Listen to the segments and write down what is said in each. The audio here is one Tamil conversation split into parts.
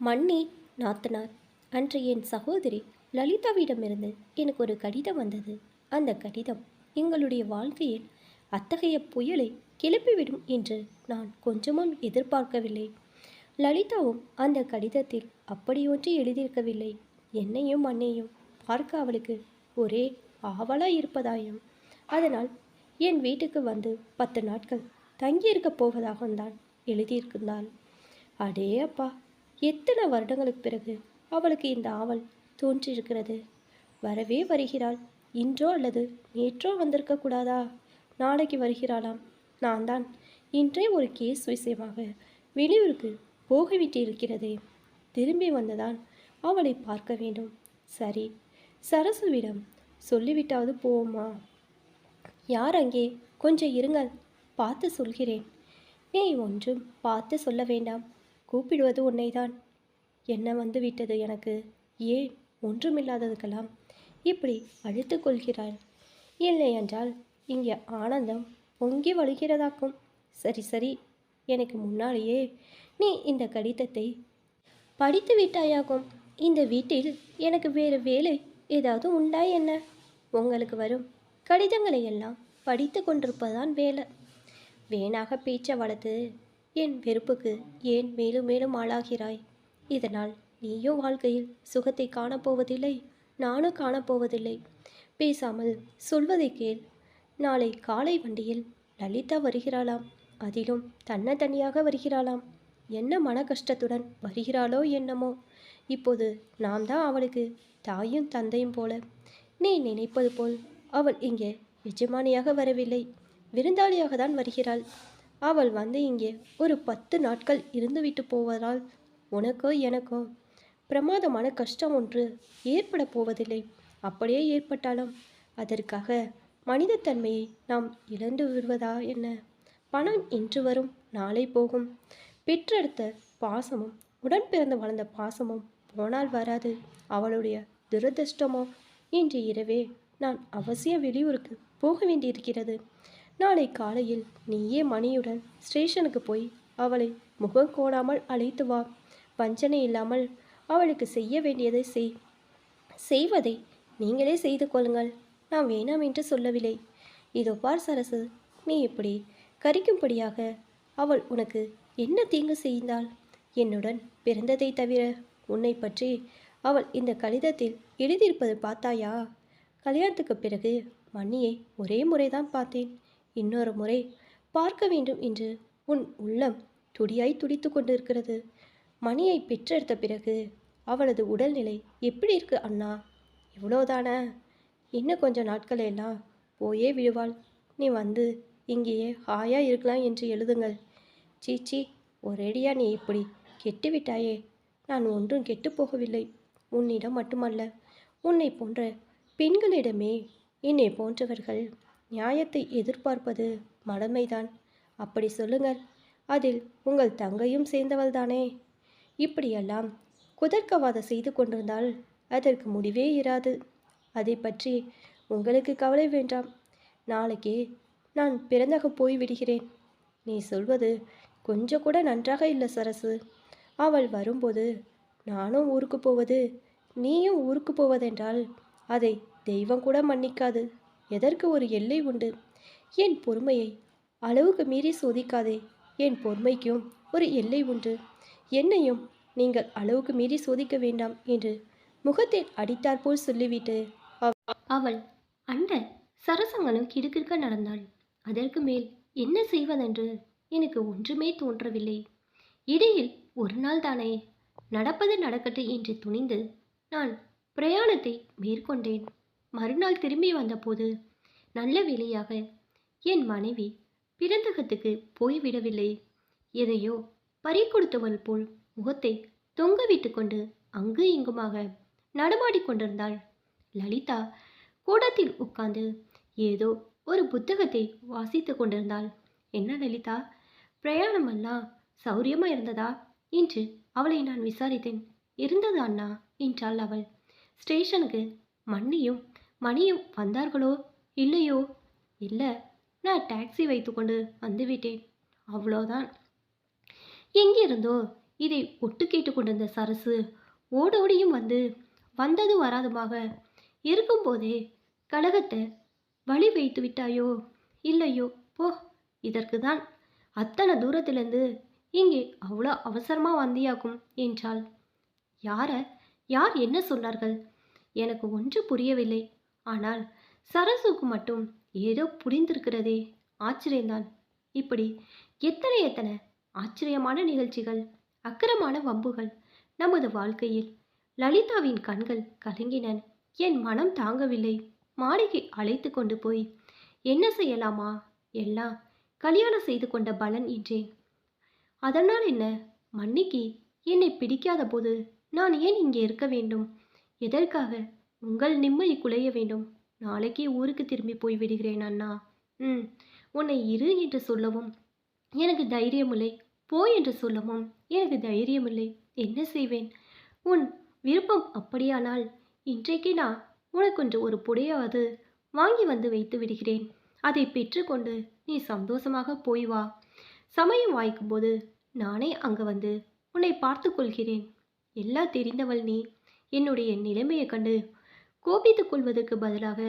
மன்னி நாத்தனார் அன்று என் சகோதரி லலிதாவிடமிருந்து எனக்கு ஒரு கடிதம் வந்தது. அந்த கடிதம் எங்களுடைய வாழ்க்கையில் அத்தகைய புயலை கிளப்பிவிடும் என்று நான் கொஞ்சமும் எதிர்பார்க்கவில்லை. லலிதாவும் அந்த கடிதத்தில் அப்படியொன்று எழுதியிருக்கவில்லை. என்னையும் மண்ணையும் பார்க்க அவளுக்கு ஒரே ஆவலாய் இருப்பதாயும். அதனால் என் வீட்டுக்கு வந்து பத்து நாட்கள் தங்கியிருக்கப் போவதாகத்தான் எழுதியிருக்கிறாள் அடே அப்பா எத்தனை வருடங்களுக்கு பிறகு அவளுக்கு இந்த ஆவல் தோன்றியிருக்கிறது? வரவே வருகிறாள். இன்றோ அல்லது நேற்றோ வந்திருக்க கூடாதா? நாளைக்கு வருகிறாளாம். நான் தான். இன்றே ஒரு கேஸ் விஷயமாக வெளியூருக்கு போகவிட்டு இருக்கிறதே. திரும்பி வந்துதான் அவளை பார்க்க வேண்டும். சரி. சரசுவிடம் சொல்லிவிட்டாவது போவோமா? யார் அங்கே? கொஞ்சம் இருங்கள். பார்த்து சொல்கிறேன். நீ ஒன்றும் பார்த்து சொல்ல வேண்டாம். கூப்பிடுவது உன்னைதான். என்ன வந்து விட்டது எனக்கு? ஏன் ஒன்றுமில்லாததுக்கெல்லாம் இப்படி அழுத்து கொள்கிறாள் இல்லை என்றால் இங்கே ஆனந்தம் பொங்கி வழிகிறதாக்கும். சரி சரி. எனக்கு முன்னாலேயே நீ இந்த கடிதத்தை படித்து விட்டாயாகும். இந்த வீட்டில் எனக்கு வேறு வேலை ஏதாவது உண்டா என்ன? உங்களுக்கு வரும் கடிதங்களை எல்லாம் படித்து கொண்டிருப்பதான் வேலை. வேணாக பேச்சை வளர்த்து என் வெறுப்புக்கு ஏன் மேலும் மேலும் ஆளாகிறாய்? இதனால் நீயோ வாழ்க்கையில் சுகத்தை காணப்போவதில்லை நானும் காணப்போவதில்லை. பேசாமல் சொல்வதை கேள். நாளை காலை வண்டியில் லலிதா வருகிறாளாம். அதிலும் தன்ன தனியாக வருகிறாளாம். என்ன மன கஷ்டத்துடன் வருகிறாளோ என்னமோ. இப்போது நாம் தான் அவளுக்கு தாயும் தந்தையும் போல. நீ நினைப்பது போல் அவள் இங்கே எஜமானியாக வரவில்லை. விருந்தாளியாக தான் வருகிறாள். அவள் வந்து இங்கே ஒரு பத்து நாட்கள் இருந்துவிட்டு போவதால் உனக்கோ எனக்கோ பிரமாதமான கஷ்டம் ஒன்று ஏற்பட போவதில்லை. அப்படியே ஏற்பட்டாலும் அதற்காக மனிதத்தன்மையை நாம் இழந்து விடுவதா என்ன? பணம் இன்று வரும் நாளை போகும். பெற்றெடுத்த பாசமும் உடன் பிறந்து வளர்ந்த பாசமும் போனால் வராது. அவளுடைய துரதிர்ஷ்டமோ இன்று இரவே நான் அவசியம் வெளியூருக்கு போக வேண்டியிருக்கிறது. நாளை காலையில் நீயே மணியுடன் ஸ்டேஷனுக்கு போய் அவளை முகம் கோடாமல் அழைத்து வா. வஞ்சனை இல்லாமல் அவளுக்கு செய்ய வேண்டியதை செய். செய்வதை நீங்களே செய்து கொள்ளுங்கள். நான் வேணாம் என்று சொல்லவில்லை. இதோ பார் சரசு நீ இப்படி கரிக்கும்படியாக அவள் உனக்கு என்ன தீங்கு செய்தாள்? என்னுடன் பிறந்ததை தவிர உன்னை பற்றி அவள் இந்த கடிதத்தில் எழுதியிருப்பது பார்த்தாயா? கல்யாணத்துக்கு பிறகு மண்ணியை ஒரே முறைதான் பார்த்தேன். இன்னொரு முறை பார்க்க வேண்டும் என்று உன் உள்ளம் துடியாய் துடித்து கொண்டிருக்கிறது. மணியை பெற்றெடுத்த பிறகு அவளது உடல்நிலை எப்படி இருக்கு அண்ணா? இவ்வளோதானே? இன்னும் கொஞ்ச நாட்கள் எல்லாம் போயே விடுவாள். நீ வந்து இங்கேயே ஹாயா இருக்கலாம் என்று எழுதுங்கள். சீச்சி ஒரேடியா நீ இப்படி கெட்டு விட்டாயே நான் ஒன்றும் கெட்டு போகவில்லை. உன்னிடம் மட்டுமல்ல உன்னை போன்ற பெண்களிடமே என்னை போன்றவர்கள் நியாயத்தை எதிர்பார்ப்பது மடமைதான். அப்படி சொல்லுங்கள். அதில் உங்கள் தங்கையும் சேர்ந்தவள்தானே? இப்படியெல்லாம் குதர்க்கவாதம் செய்து கொண்டிருந்தால் அதற்கு முடிவே இராது. அதை பற்றி உங்களுக்கு கவலை வேண்டாம். நாளைக்கே நான் பிறந்தக போய் விடுகிறேன் நீ சொல்வது கொஞ்சம் கூட நன்றாக இல்லை சரசு. அவள் வரும்போது நானும் ஊருக்கு போவது நீயும் ஊருக்கு போவதென்றால் அதை தெய்வம் கூட மன்னிக்காது. எதற்கு ஒரு எல்லை உண்டு? என் பொறுமையை அளவுக்கு மீறி சோதிக்காதே. என் பொறுமைக்கும் ஒரு எல்லை உண்டு. என்னையும் நீங்கள் அளவுக்கு மீறி சோதிக்க வேண்டாம் என்று முகத்தில் அடித்தாற்போல் சொல்லிவிட்டு அவள் அண்ட சரசங்கனும் கிடுக்கிடுக்க நடந்தாள். அதற்கு மேல் என்ன செய்வதென்று எனக்கு ஒன்றுமே தோன்றவில்லை. இடையில் ஒரு நாள் தானே நடப்பது நடக்கட்டும் என்று துணிந்து நான் பிரயாணத்தை மேற்கொண்டேன். மறுநாள் திரும்பி வந்தபோது நல்ல வேளையாக என் மனைவி பிறந்தகத்துக்கு போய்விடவில்லை. எதையோ பறி கொடுத்தவள் போல் முகத்தை தொங்கவிட்டு கொண்டு அங்கு இங்குமாக நடமாடி கொண்டிருந்தாள். லலிதா கூடத்தில் உட்கார்ந்து ஏதோ ஒரு புத்தகத்தை வாசித்து கொண்டிருந்தாள். என்ன லலிதா பிரயாணமெல்லாம் சௌரியமாக இருந்ததா? என்று அவளை நான் விசாரித்தேன். இருந்தது அண்ணா? என்றாள் அவள். ஸ்டேஷனுக்கு மண்ணியும் மணியும் வந்தார்களோ இல்லையோ? இல்லை நான் டாக்ஸி வைத்துக்கொண்டு வந்துவிட்டேன். அவ்வளோதான். எங்கிருந்தோ? இதை ஒட்டு கேட்டு கொண்டிருந்த சரசு ஓடோடியும் வந்து வந்தது வராதுமாக. இருக்கும்போதே கழகத்தை வழி வைத்து விட்டாயோ? இல்லையோ? போ இதற்கு தான் அத்தனை தூரத்திலிருந்து இங்கே அவ்வளோ அவசரமாக வந்தியாக்கும் என்றாள். யார? யார் என்ன சொன்னார்கள்? எனக்கு ஒன்று புரியவில்லை. ஆனால் சரசுக்கு மட்டும் ஏதோ புரிந்திருக்கிறதே ஆச்சரியம்தான் இப்படி எத்தனை எத்தனை ஆச்சரியமான நிகழ்ச்சிகள் அக்கிரமான வம்புகள் நமது வாழ்க்கையில் லலிதாவின் கண்கள் கலங்கின என் மனம் தாங்கவில்லை. மாளிகை அழைத்து கொண்டு போய் என்ன செய்யலாமா? எல்லாம் கல்யாணம் செய்து கொண்ட பலன் என்றேன் அதனால் என்ன? மன்னிக்கு. என்னை பிடிக்காத போது நான் ஏன் இங்கே இருக்க வேண்டும்? எதற்காக? உங்கள் நிம்மதி குலைய வேண்டும். நாளைக்கே ஊருக்கு திரும்பி போய் விடுகிறேன் அண்ணா. ம் உன்னை இரு என்று சொல்லவும். எனக்கு தைரியமில்லை. போ என்று சொல்லவும். எனக்கு தைரியமில்லை. என்ன செய்வேன்? உன் விருப்பம் அப்படியானால் இன்றைக்கு நான் உனக்கொன்று ஒரு புடையாவது வாங்கி வந்து வைத்து விடுகிறேன். அதை பெற்றுக்கொண்டு நீ சந்தோஷமாக போய் வா. சமயம் வாய்க்கும்போது நானே அங்கே வந்து உன்னை பார்த்து கொள்கிறேன் எல்லாம் தெரிந்தவள் நீ. என்னுடைய நிலைமையை கண்டு கோபித்துக் கொள்வதற்கு பதிலாக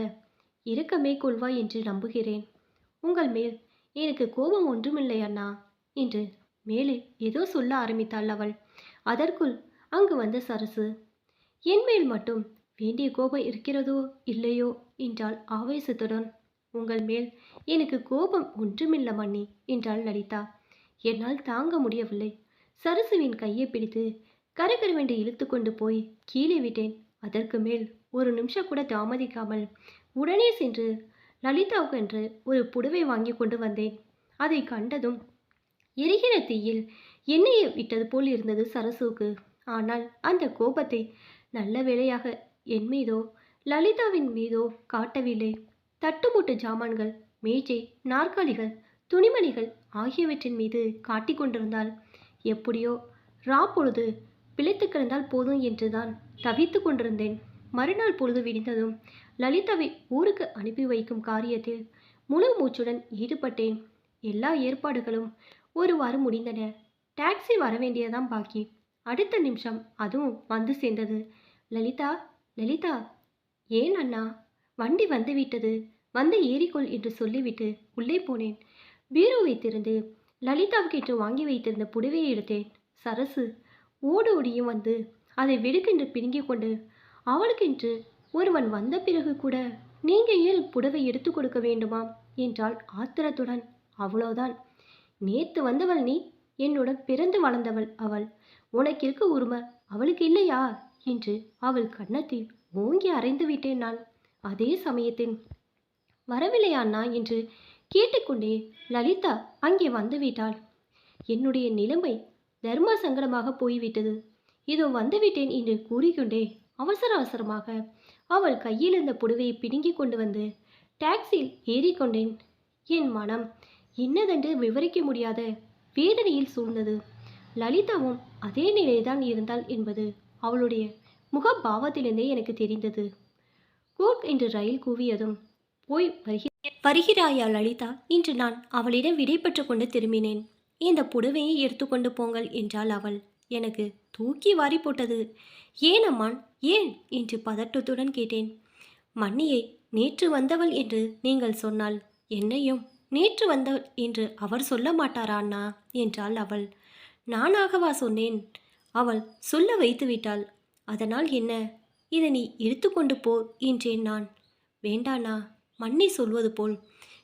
இரக்கமே கொள்வாய் என்று நம்புகிறேன். உங்கள் மேல் எனக்கு கோபம் ஒன்றுமில்லை அண்ணா என்று மேலே ஏதோ சொல்ல ஆரம்பித்தாள் அவள். அதற்குள் அங்கு வந்த சரசு என் மேல் மட்டும் வேண்டிய கோபம் இருக்கிறதோ இல்லையோ? என்றால் ஆவேசத்துடன். உங்கள் மேல் எனக்கு கோபம் ஒன்றுமில்ல மன்னி என்றாள் லலிதா. என்னால் தாங்க முடியவில்லை. சரசுவின் கையை பிடித்து கரகரவென்று இழுத்து கொண்டு போய் கீழே விட்டேன். அதற்கு மேல் ஒரு நிமிஷம் கூட தாமதிக்காமல் உடனே சென்று லலிதாவுக்கென்று ஒரு புடவை வாங்கி கொண்டு வந்தேன். அதை கண்டதும் எரிகிற தீயில் எண்ணெயை விட்டது போல் இருந்தது சரசுவுக்கு. ஆனால் அந்த கோபத்தை நல்ல வேளையாக என் மீதோ லலிதாவின் மீதோ காட்டவில்லை. தட்டுமுட்டு ஜாமான்கள் மேஜை நாற்காலிகள் துணிமணிகள் ஆகியவற்றின் மீது காட்டி கொண்டிருந்தாள் எப்படியோ ரா பொழுது பிழைத்து கிடந்தால் போதும் என்றுதான் தவித்து கொண்டிருந்தேன். மறுநாள் பொழுது விடிந்ததும் லலிதாவை ஊருக்கு அனுப்பி வைக்கும் காரியத்தில் முழு மூச்சுடன் ஈடுபட்டேன். எல்லா ஏற்பாடுகளும் ஒரு வாரம் முடிந்தன. டாக்ஸி வர வேண்டியதான் பாக்கி. அடுத்த நிமிஷம் அதுவும் வந்து சேர்ந்தது. லலிதா லலிதா ஏன் அண்ணா? வண்டி வந்து விட்டது. வந்து ஏறிக்கொள் என்று சொல்லிவிட்டு உள்ளே போனேன். பீரோ வைத்திருந்து லலிதாவுக்கு என்று வாங்கி வைத்திருந்த புடவையை எடுத்தேன். சரசு ஓடு ஓடியும் வந்து அதை வெடுக்கென்று பிடுங்கிக் கொண்டு அவளுக்கென்று ஒருவன் வந்த பிறகு கூட நீங்க ஏன் புடவை எடுத்து கொடுக்க வேண்டுமா என்றாள் ஆத்திரத்துடன். அவ்வளோதான். நேத்து வந்தவள் நீ என்னுடன் பிறந்து வளர்ந்தவள் அவள். உனக்கு இருக்க உரிமை அவளுக்கு இல்லையா? என்று அவள் கன்னத்தில் ஓங்கி அறைந்து விட்டேன் நான். அதே சமயத்தில் வரவில்லையா அண்ணா? என்று கேட்டுக்கொண்டே லலிதா அங்கே வந்துவிட்டாள் என்னுடைய நிலைமை தர்ம சங்கடமாக போய்விட்டது. இதோ வந்துவிட்டேன் என்று கூறிக்கொண்டே அவசர அவசரமாக அவள் கையில் இருந்த புடவையை பிடுங்கி கொண்டு வந்து டாக்ஸியில் ஏறிக்கொண்டேன். என் மனம் என்னதென்று விவரிக்க முடியாத வேதனையில் சூழ்ந்தது. லலிதாவும் அதே நிலையில்தான் இருந்தாள் என்பது அவளுடைய முகபாவத்திலிருந்தே எனக்கு தெரிந்தது. கூக் என்று ரயில் கூவியதும் போய் வருகி வருகிறாயா லலிதா? இன்று நான் அவளிடம் விடை கொண்டு திரும்பினேன். இந்த புடவையை எடுத்துக்கொண்டு போங்கள் என்றாள் அவள். எனக்கு தூக்கி வாரி போட்டது. ஏன் அம்மான்? ஏன்? என்று பதட்டத்துடன் கேட்டேன். மன்னியை நேற்று வந்தவள் என்று நீங்கள் சொன்னால் என்னையும்? நேற்று வந்தவள் என்று அவர் சொல்ல மாட்டாரா அண்ணா? என்றாள் அவள். நானாகவா சொன்னேன். அவள் சொல்ல வைத்து விட்டாள். அதனால் என்ன? இதை நீ எடுத்துக்கொண்டு போ என்றேன் நான். வேண்டாண்ணா மன்னி சொல்வது போல்.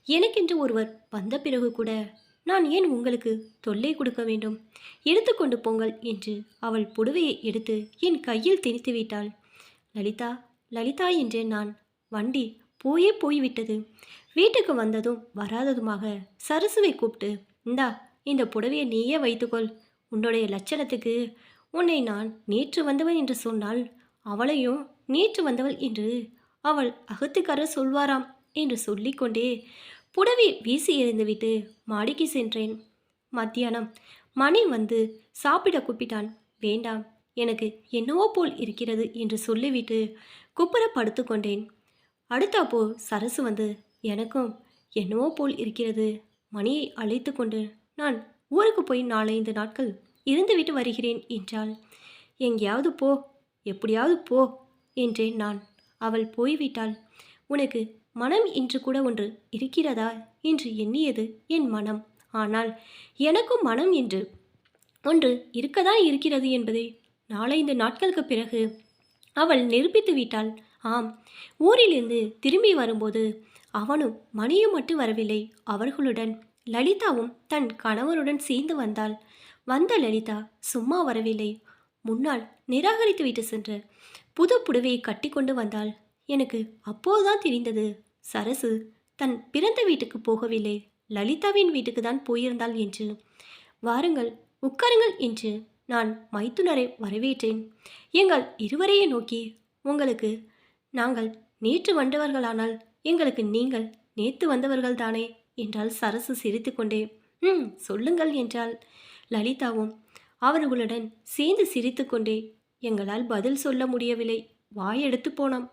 எனக்கென்று ஒருவர் வந்த பிறகு கூட நான் ஏன் உங்களுக்கு தொல்லை கொடுக்க வேண்டும்? எடுத்துக்கொண்டு போங்கள் என்று அவள் புடவையை எடுத்து என் கையில் திணித்து விட்டாள். லலிதா லலிதா என்றேன் நான் வண்டி போயே போய்விட்டது. வீட்டுக்கு வந்ததும் வராததுமாக சரசுவை கூப்பிட்டு இந்தா இந்த புடவையை நீயே வைத்துக்கொள். உன்னுடைய லட்சணத்துக்கு உன்னை நான் நேற்று வந்தவன் என்று சொன்னால் அவளையும் நேற்று வந்தவள் என்று அவள் அகத்துக்காரர் சொல்வாராம் என்று சொல்லிக்கொண்டே புடவை வீசி எறிந்துவிட்டு மாடிக்கு சென்றேன். மத்தியானம் மணி வந்து சாப்பிட கூப்பிட்டான். வேண்டாம் எனக்கு என்னவோ போல் இருக்கிறது என்று சொல்லிவிட்டு குப்புற படுத்துக்கொண்டேன் அடுத்தாப்போ சரசு வந்து எனக்கும் என்னவோ போல் இருக்கிறது மணியை அழைத்து கொண்டு நான் ஊருக்கு போய் நாலைந்து நாட்கள் இருந்துவிட்டு வருகிறேன் என்றாள். எங்கேயாவது போ எப்படியாவது போ என்றேன் நான். அவள் போய்விட்டாள். உனக்கு மனம் என்று கூட ஒன்று இருக்கிறதா என்று எண்ணியது என் மனம். ஆனால் எனக்கும் மனம் என்று ஒன்று இருக்கதான் இருக்கிறது என்பதை. நாலைந்து நாட்களுக்கு பிறகு அவள் நிரூபித்து விட்டாள். ஆம் ஊரிலிருந்து திரும்பி வரும்போது அவனும் மணியும் மட்டும் வரவில்லை. அவர்களுடன் லலிதாவும் தன் கணவருடன் சேர்ந்து வந்தாள். வந்த லலிதா சும்மா வரவில்லை. முன்னால் நிராகரித்து விட்டு சென்ற புது புடவையை கட்டி கொண்டு வந்தாள். எனக்கு அப்போதுதான் தெரிந்தது சரசு தன் பிறந்த வீட்டுக்கு போகவில்லை. லலிதாவின் வீட்டுக்கு தான் போயிருந்தாள் என்று. வாருங்கள் உட்காருங்கள் என்று நான் மைத்துனரை வரவேற்றேன். எங்கள் இருவரையே நோக்கி உங்களுக்கு நாங்கள் நேற்று வந்தவர்களானால் எங்களுக்கு நீங்கள் நேற்று வந்தவர்கள் தானே என்றால் சரசு சிரித்துக்கொண்டே. ம் சொல்லுங்கள் என்றாள் லலிதாவும். அவர்களுடன் சேர்ந்து சிரித்துக்கொண்டே எங்களால் பதில் சொல்ல முடியவில்லை. வாயெடுத்து போனோம்.